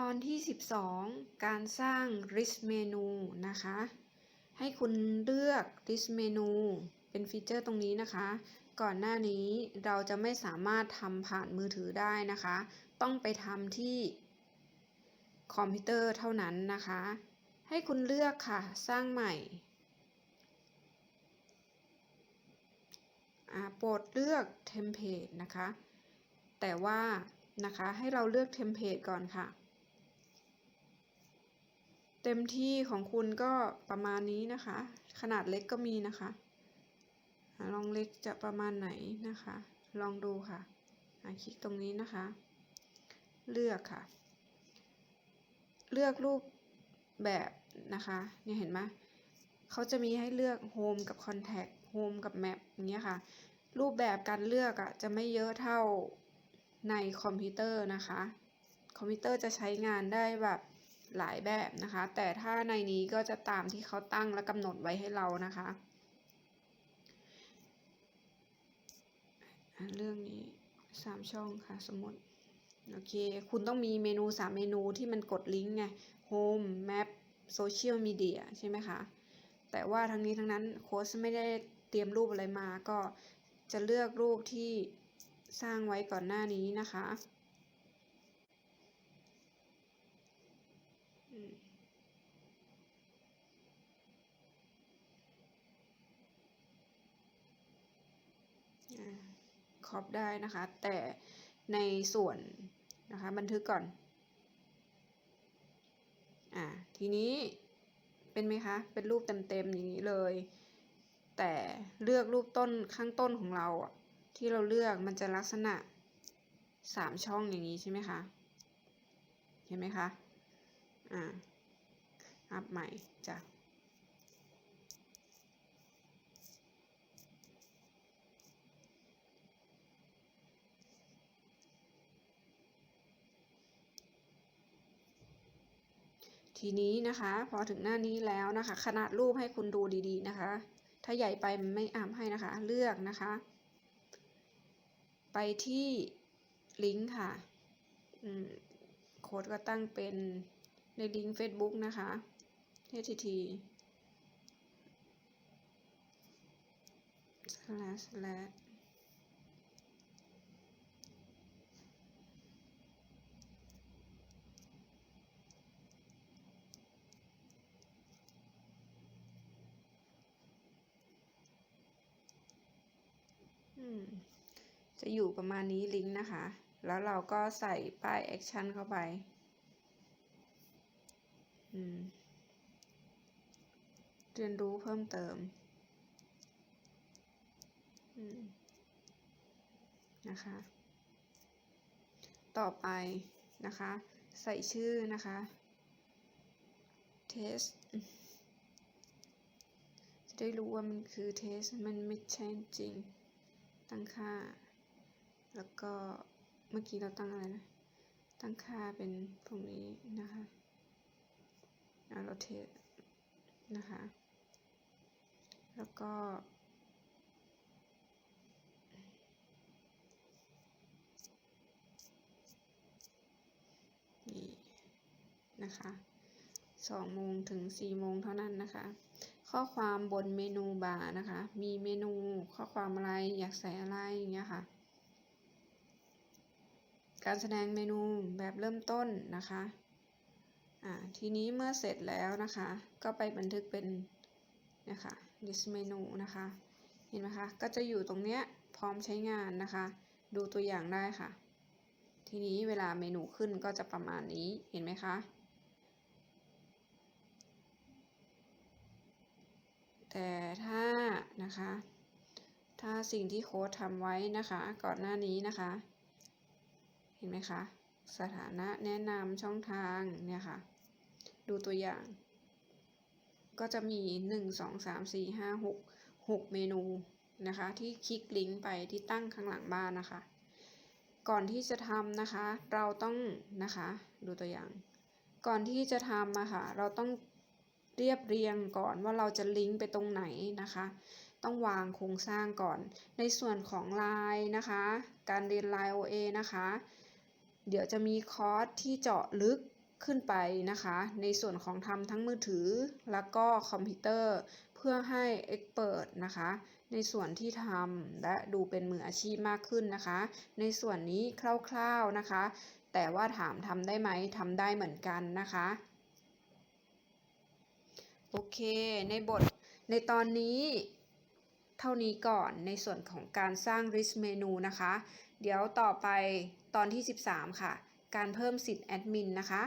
ตอนที่ 12 การสร้าง list menu นะคะ ให้คุณเลือก list menu เป็นฟีเจอร์ตรงนี้นะคะ ก่อนหน้านี้เราจะไม่สามารถทำผ่านมือถือได้นะคะ ต้องไปทำที่คอมพิวเตอร์เท่านั้นนะคะ ให้คุณเลือกค่ะ สร้างใหม่โปรดเลือกเทมเพลตนะคะ แต่ว่านะคะให้เราเลือกเทมเพลตก่อนค่ะ เต็มที่ของคุณก็ประมาณนี้นะคะ ขนาดเล็กก็มีนะคะลองเล็กจะประมาณไหนนะคะ ลองดูค่ะคลิกตรงนี้นะคะ เลือกค่ะ เลือกรูปแบบนะคะเนี่ยเห็นไหมเขาจะมีให้เลือก Home กับ Contact Home กับ Map อย่างเงี้ยค่ะ รูปแบบการเลือกอะ่ะจะไม่เยอะเท่าในคอมพิวเตอร์นะคะ คอมพิวเตอร์จะใช้งานได้แบบ หลายแบบนะคะ แต่ถ้าในนี้ก็จะตามที่เขาตั้งและกำหนดไว้ให้เรานะคะ เรื่องนี้สามช่องค่ะสมมติโอเค คุณต้องมีเมนูสามเมนูที่มันกดลิงก์ไง Home Map Social Media ใช่ไหมคะ แต่ว่าทั้งนี้ทั้งนั้นโค้ชไม่ได้เตรียมรูปอะไรมา ก็จะเลือกรูปที่สร้างไว้ก่อนหน้านี้นะคะอืมอ่าค รอบได้นะคะ แต่ในส่วนนะคะบันทึกก่อน อ่า ทีนี้เป็นไหมคะ เป็นรูปเต็มๆอย่างนี้เลย แต่เลือกรูปต้นข้างต้นของเราที่เราเลือกมันจะลักษณะสามช่องอย่างนี้ใช่ไหมคะ เห็นไหมคะ อ่า อัพใหม่จ้ะ ทีนี้นะคะ พอถึงหน้านี้แล้วนะคะ ขนาดรูปให้คุณดูดีๆนะคะ ถ้าใหญ่ไปมันไม่อ่านให้นะคะ เลือกนะคะ ไปที่ลิงก์ค่ะโค้ดก็ตั้งเป็นในลิงก์ Facebook นะคะ http slash slash จะอยู่ประมาณนี้ลิงก์นะคะ แล้วเราก็ใส่ป้ายแอคชั่นเข้าไป เรียนรู้เพิ่มเติมมนะคะ ต่อไปนะคะ ใส่ชื่อนะคะ test จะได้รู้ว่ามันคือ test มันไม่ใช่จริง ตั้งค่า แล้วก็เมื่อกี้เราตั้งอะไรนะ ตั้งค่าเป็นตรงนี้นะคะเอาเราเทสนะคะ แล้วก็ นี่นะคะสองโมงถึงสี่โมงเท่านั้นนะคะ ข้อความบนเมนูบาร์นะคะ มีเมนูข้อความอะไรอยากใส่อะไรอย่างเงี้ยค่ะ การแสดงเมนูแบบเริ่มต้นนะคะอ่าทีนี้เมื่อเสร็จแล้วนะคะ ก็ไปบันทึกเป็นนะคะ list menu นะคะ เห็นไหมคะ ก็จะอยู่ตรงเนี้ยพร้อมใช้งานนะคะ ดูตัวอย่างได้ค่ะ ทีนี้เวลาเมนูขึ้นก็จะประมาณนี้เห็นไหมคะ แต่ถ้านะคะ ถ้าสิ่งที่โค้ดทำไว้นะคะ ก่อนหน้านี้นะคะ เห็นไหมคะ สถานะแนะนำช่องทางเนี่ยค่ะ ดูตัวอย่าง ก็จะมี 1 2 3 4 5 6 6 เมนูนะคะ ที่คลิกลิงก์ไปที่ตั้งข้างหลังบ้านนะคะ ก่อนที่จะทำนะคะ เราต้องนะคะ ดูตัวอย่าง ก่อนที่จะทำอะค่ะเราต้อง เรียบเรียงก่อนว่าเราจะลิงก์ไปตรงไหนนะคะ ต้องวางโครงสร้างก่อน ในส่วนของ Line นะคะ การเรียน Line OA นะคะ เดี๋ยวจะมีคอร์สที่เจาะลึกขึ้นไปนะคะ ในส่วนของทำทั้งมือถือแล้วก็คอมพิวเตอร์เพื่อให้ Expert นะคะ ในส่วนที่ทำและดูเป็นมืออาชีพมากขึ้นนะคะ ในส่วนนี้คร่าวๆนะคะ แต่ว่าถามทำได้ไหมทำได้เหมือนกันนะคะ โอเค ในบทในตอนนี้เท่านี้ก่อนในส่วนของการสร้าง list เมนูนะคะ เดี๋ยวต่อไปตอนที่ 13 ค่ะ การเพิ่มสิทธิ์แอดมินนะคะ